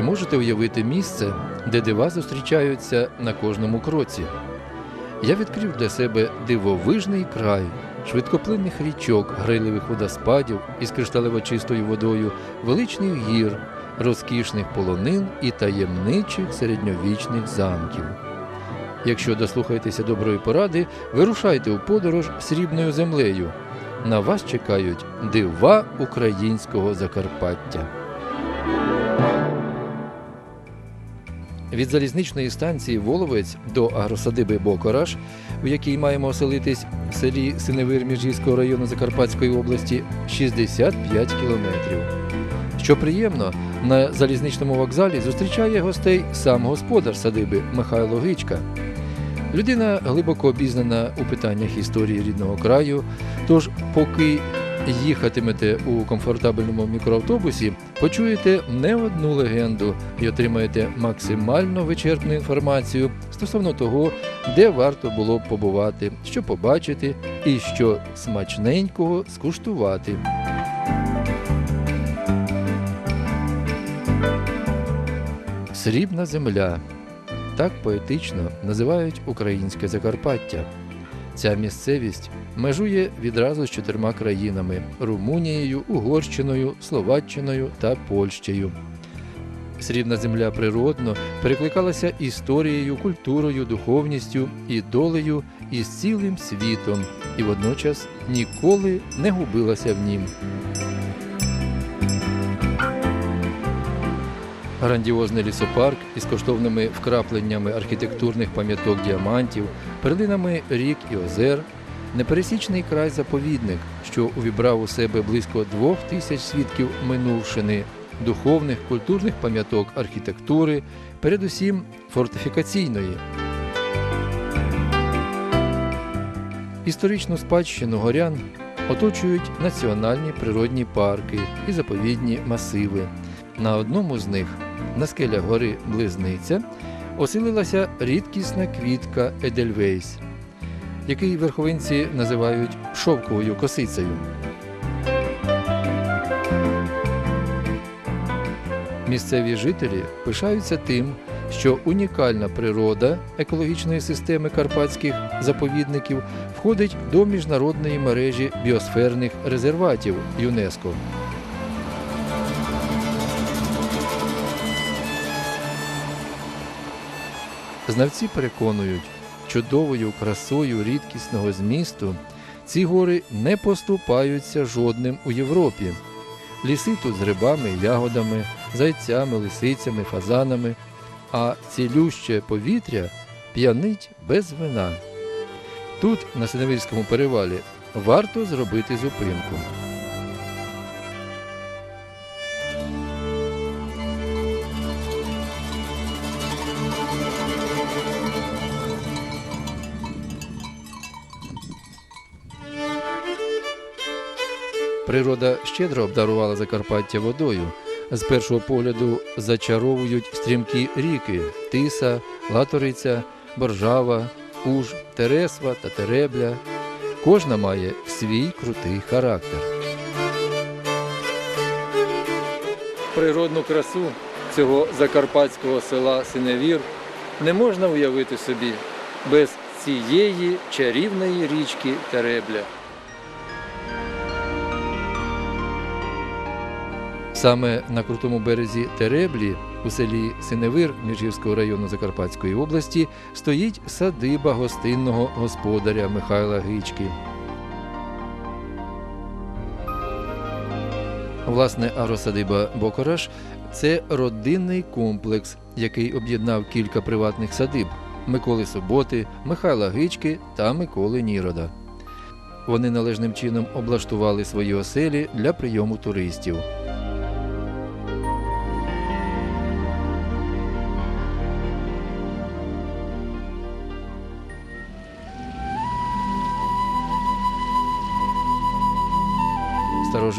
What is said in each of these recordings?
Ви можете уявити місце, де дива зустрічаються на кожному кроці. Я відкрив для себе дивовижний край, швидкоплинних річок, грайливих водоспадів із кришталево чистою водою, величних гір, розкішних полонин і таємничих середньовічних замків. Якщо дослухаєтеся доброї поради, вирушайте у подорож срібною землею. На вас чекають дива українського Закарпаття. Від залізничної станції Воловець до агросадиби Бокораш, в якій маємо оселитись в селі Синевир Міжгірського району Закарпатської області, 65 кілометрів. Що приємно, на залізничному вокзалі зустрічає гостей сам господар садиби Михайло Гичка. Людина глибоко обізнана у питаннях історії рідного краю, тож поки їхатимете у комфортабельному мікроавтобусі, почуєте не одну легенду і отримаєте максимально вичерпну інформацію стосовно того, де варто було б побувати, що побачити і що смачненького скуштувати. Срібна земля. Так поетично називають українське Закарпаття. Ця місцевість межує відразу з чотирма країнами Румунією, Угорщиною, Словаччиною та Польщею. Срібна земля природно перекликалася історією, культурою, духовністю і долею із цілим світом і водночас ніколи не губилася в нім. Грандіозний лісопарк із коштовними вкрапленнями архітектурних пам'яток діамантів, перлинами рік і озер, непересічний край заповідник, що увібрав у себе близько двох тисяч свідків минувшини, духовних культурних пам'яток архітектури, передусім фортифікаційної. Історичну спадщину горян оточують національні природні парки і заповідні масиви. На одному з них, на скелях гори Близниця, оселилася рідкісна квітка Едельвейс, який верховинці називають шовковою косицею. Місцеві жителі пишаються тим, що унікальна природа екологічної системи карпатських заповідників входить до міжнародної мережі біосферних резерватів ЮНЕСКО. Знавці переконують, чудовою красою рідкісного змісту ці гори не поступаються жодним у Європі. Ліси тут з грибами, ягодами, зайцями, лисицями, фазанами, а цілюще повітря п'янить без вина. Тут, на Синевільському перевалі, варто зробити зупинку. Природа щедро обдарувала Закарпаття водою. З першого погляду зачаровують стрімкі ріки Тиса, Латориця, Боржава, Уж, Тересва та Теребля. Кожна має свій крутий характер. Природну красу цього закарпатського села Синевір не можна уявити собі без цієї чарівної річки Теребля. Саме на крутому березі Тереблі у селі Синевир Міжгірського району Закарпатської області стоїть садиба гостинного господаря Михайла Гички. Власне, агросадиба Бокораш це родинний комплекс, який об'єднав кілька приватних садиб Миколи Соботи, Михайла Гички та Миколи Нірода. Вони належним чином облаштували свої оселі для прийому туристів.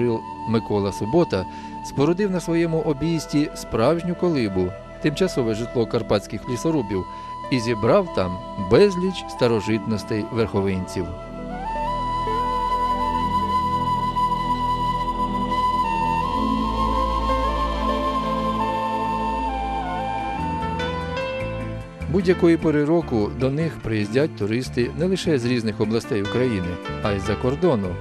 Старожил Микола Субота спорудив на своєму обійсті справжню колибу, тимчасове житло карпатських лісорубів, і зібрав там безліч старожитностей верховинців. Будь-якої пори року до них приїздять туристи не лише з різних областей України, а й з-за кордону.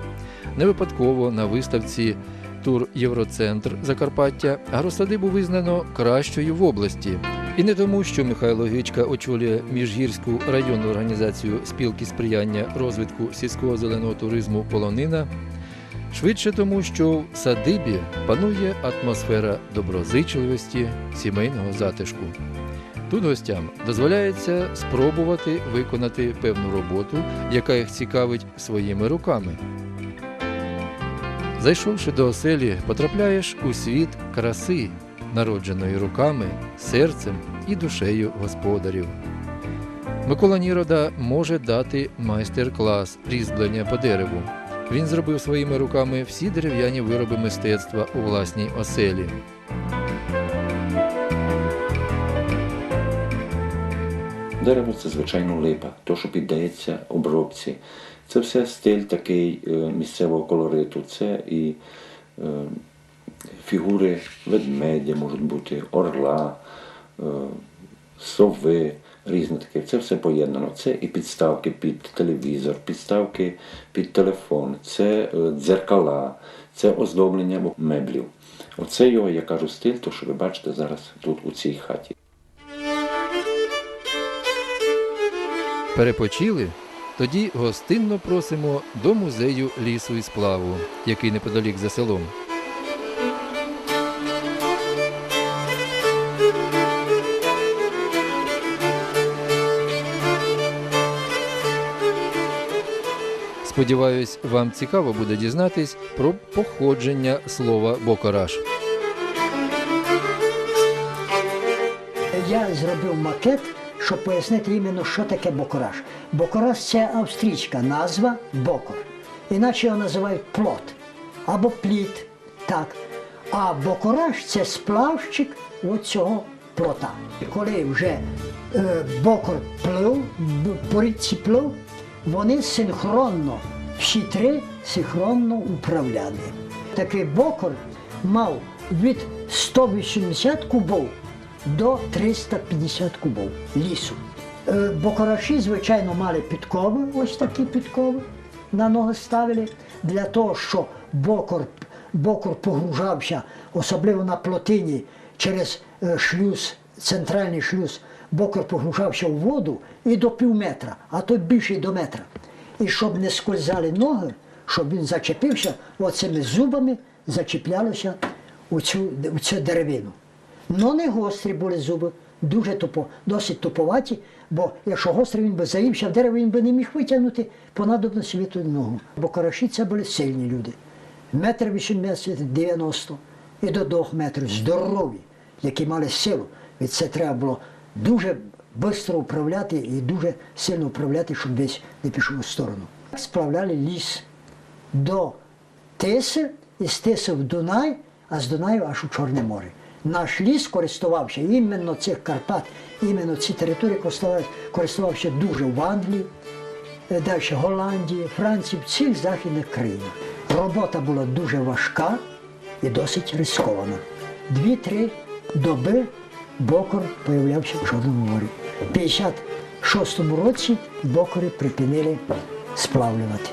Не випадково на виставці Тур Євроцентр Закарпаття агросадибу визнано кращою в області. І не тому, що Михайло Гичка очолює міжгірську районну організацію спілки сприяння розвитку сільського зеленого туризму Полонина, швидше тому, що в садибі панує атмосфера доброзичливості, сімейного затишку. Тут гостям дозволяється спробувати виконати певну роботу, яка їх цікавить своїми руками. Зайшовши до оселі, потрапляєш у світ краси, народженої руками, серцем і душею господарів. Микола Нірода може дати майстер-клас різьблення по дереву. Він зробив своїми руками всі дерев'яні вироби мистецтва у власній оселі. Дерево це звичайно липа, то, що піддається обробці. Це все стиль такий е, місцевого колориту. Це і е, фігури ведмедя можуть бути, орла, е, сови, різне таке. Це все поєднано. Це і підставки під телевізор, підставки під телефон, це дзеркала, це оздоблення меблів. Оце його, я кажу, стиль, то що ви бачите зараз тут у цій хаті. Перепочили? Тоді гостинно просимо до музею лісу і сплаву, який неподалік за селом. Сподіваюсь, вам цікаво буде дізнатись про походження слова бокораш. Я зробив макет, щоб пояснити іменно, що таке бокораж. Бокораж це австрійська назва бокор. Іначе його називають плот або пліт. Так. А бокораж це сплавщик от цього плота. Коли вже е, бокор плив, по річці плив, вони синхронно, всі три синхронно управляли. Такий бокор мав від 180 кубов до 350 кубов лісу. Е, Бокораші, звичайно, мали підкови, ось такі підкови на ноги ставили, для того, щоб бокор, бокор погружався, особливо на плотині через е, шлюз, центральний шлюз, бокор погружався в воду і до пів метра, а то більше до метра. І щоб не скользали ноги, щоб він зачепився, оцими зубами зачіплялося у цю, у цю деревину. Ну не гострі були зуби, дуже тупо, досить туповаті, бо якщо гострий він би заївся в дерево, він би не міг витягнути понадобно собі ту ногу. Бо караші це були сильні люди. Метр 80, 90 і до двох метрів здорові, які мали силу. Від це треба було дуже швидко управляти і дуже сильно управляти, щоб десь не пішов у сторону. Справляли ліс до Тиси, і з Тиси в Дунай, а з Дунаю аж у Чорне море. Наш ліс користувався іменно цих Карпат, іменно ці території користувався, дуже в Англії, е, далі Голландії, Франції, в цих західних країнах. Робота була дуже важка і досить рискована. Дві-три доби бокор появлявся в Чорному морі. У 56-му році бокори припинили сплавлювати.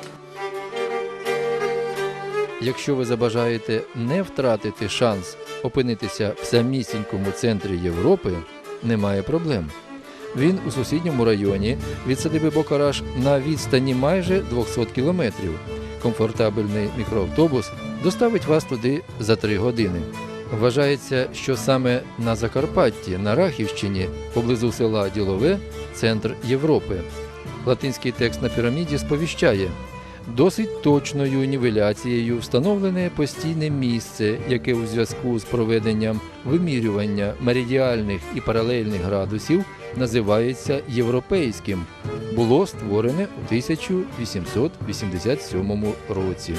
Якщо ви забажаєте не втратити шанс опинитися в самісінькому центрі Європи, немає проблем. Він у сусідньому районі від садиби Бокараш на відстані майже 200 кілометрів. Комфортабельний мікроавтобус доставить вас туди за три години. Вважається, що саме на Закарпатті, на Рахівщині, поблизу села Ділове, центр Європи. Латинський текст на піраміді сповіщає досить точною нівеляцією встановлене постійне місце, яке у зв'язку з проведенням вимірювання меридіальних і паралельних градусів називається європейським. Було створене у 1887 році.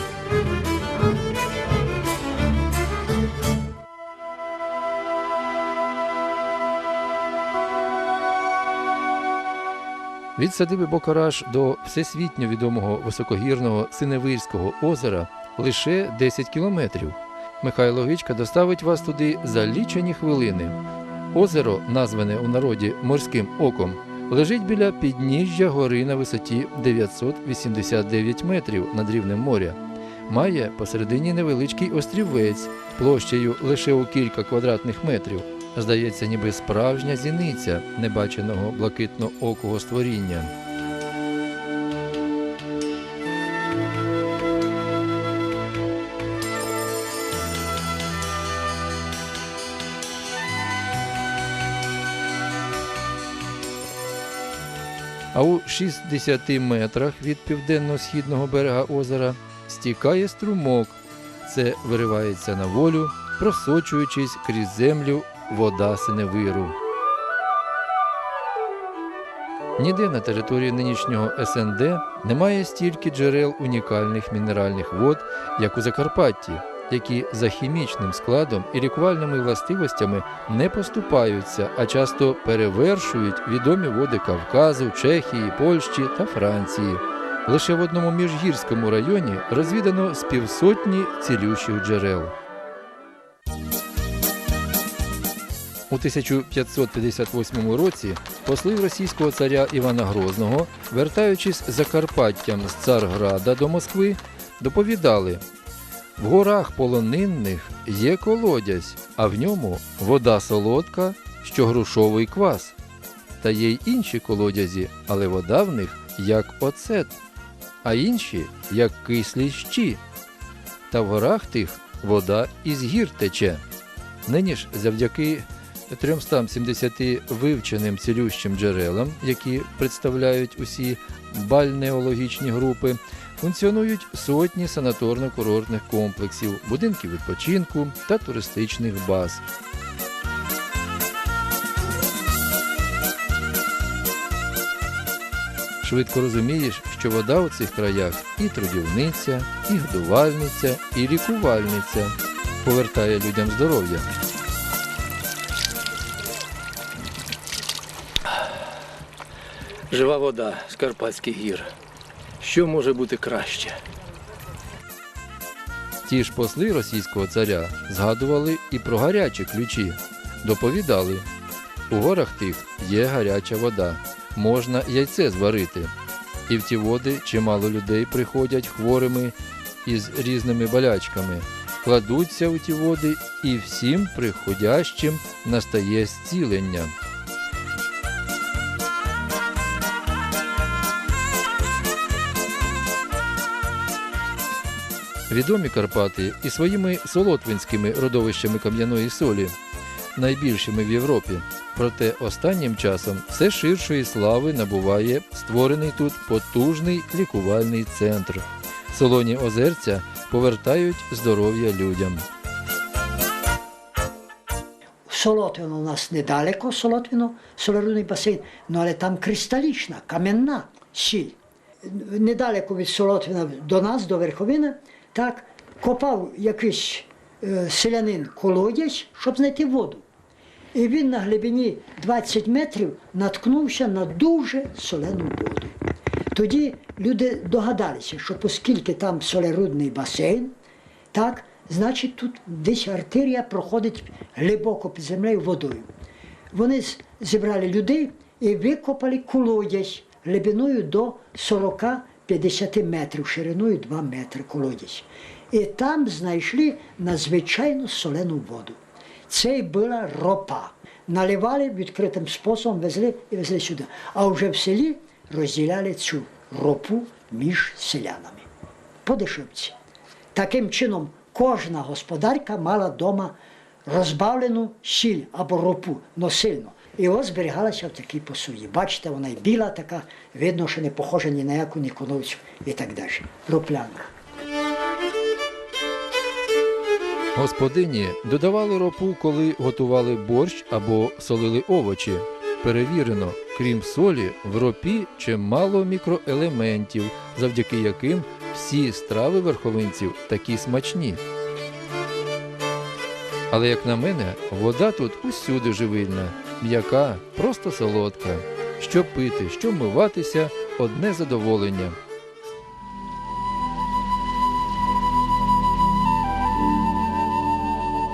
Від садиби Бокараш до всесвітньо відомого високогірного Синевирського озера лише 10 кілометрів. Михайло Гичка доставить вас туди за лічені хвилини. Озеро, назване у народі морським оком, лежить біля підніжжя гори на висоті 989 метрів над рівнем моря. Має посередині невеличкий острівець площею лише у кілька квадратних метрів. Здається, ніби справжня зіниця небаченого блакитно-окого створіння. А у 60 метрах від південно-східного берега озера стікає струмок. Це виривається на волю, просочуючись крізь землю вода синевиру. Ніде на території нинішнього СНД немає стільки джерел унікальних мінеральних вод, як у Закарпатті, які за хімічним складом і лікувальними властивостями не поступаються, а часто перевершують відомі води Кавказу, Чехії, Польщі та Франції. Лише в одному міжгірському районі розвідано з півсотні цілющих джерел. У 1558 році послів російського царя Івана Грозного, вертаючись Закарпаттям з Царграда до Москви, доповідали в горах полонинних є колодязь, а в ньому вода солодка, що грушовий квас. Та є й інші колодязі, але вода в них як оцет, а інші як кислі щі. Та в горах тих вода із гір тече. Нині ж завдяки 370 вивченим цілющим джерелам, які представляють усі бальнеологічні групи, функціонують сотні санаторно-курортних комплексів, будинків відпочинку та туристичних баз. Швидко розумієш, що вода у цих краях і трудівниця, і годувальниця, і лікувальниця повертає людям здоров'я. Жива вода з Карпатських гір. Що може бути краще? Ті ж посли російського царя згадували і про гарячі ключі. Доповідали, у горах тих є гаряча вода, можна яйце зварити. І в ті води чимало людей приходять хворими із різними болячками, кладуться у ті води, і всім приходящим настає зцілення. Відомі Карпати і своїми солотвинськими родовищами кам'яної солі, найбільшими в Європі. Проте останнім часом все ширшої слави набуває створений тут потужний лікувальний центр. Солоні озерця повертають здоров'я людям. Солотвино у нас недалеко, Солотвино, солярний басейн, ну але там кристалічна, кам'яна сіль. Недалеко від Солотвина до нас, до Верховини, так, копав якийсь е, селянин колодязь, щоб знайти воду. І він на глибині 20 метрів наткнувся на дуже солену воду. Тоді люди догадалися, що оскільки там солярудний басейн, так, значить тут десь артерія проходить глибоко під землею водою. Вони зібрали людей і викопали колодязь глибиною до 40-50 метрів, шириною 2 метри колодязь. І там знайшли надзвичайно солену воду. Це була ропа. Наливали відкритим способом, везли і везли сюди. А вже в селі розділяли цю ропу між селянами. По дешевці. Таким чином, кожна господарка мала вдома розбавлену сіль або ропу, но сильно. І ось зберігалася в такій посуді. Бачите, вона й біла така, видно, що не похожа ні на яку ні коновцю і так далі. Роплянка. Господині додавали ропу, коли готували борщ або солили овочі. Перевірено, крім солі, в ропі чимало мікроелементів, завдяки яким всі страви верховинців такі смачні. Але, як на мене, вода тут усюди живильна, м'яка, просто солодка. Що пити, що вмиватися одне задоволення.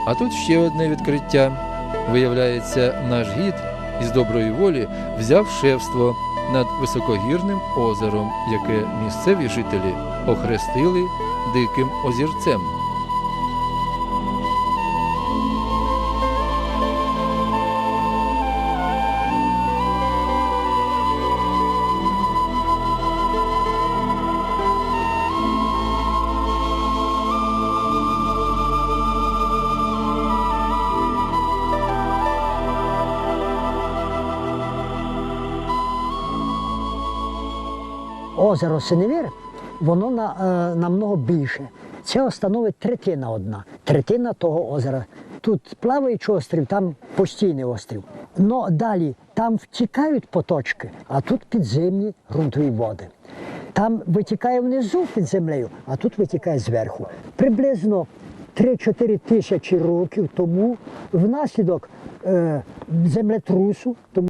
А тут ще одне відкриття. Виявляється, наш гід із доброї волі взяв шефство над високогірним озером, яке місцеві жителі охрестили диким озірцем. Озеро Синевір, воно на, е, намного більше. Це становить третина одна, третина того озера. Тут плаваючий острів, там постійний острів. Но далі там втікають поточки, а тут підземні ґрунтові води. Там витікає внизу під землею, а тут витікає зверху. Приблизно 3-4 тисячі років тому внаслідок е, землетрусу, тому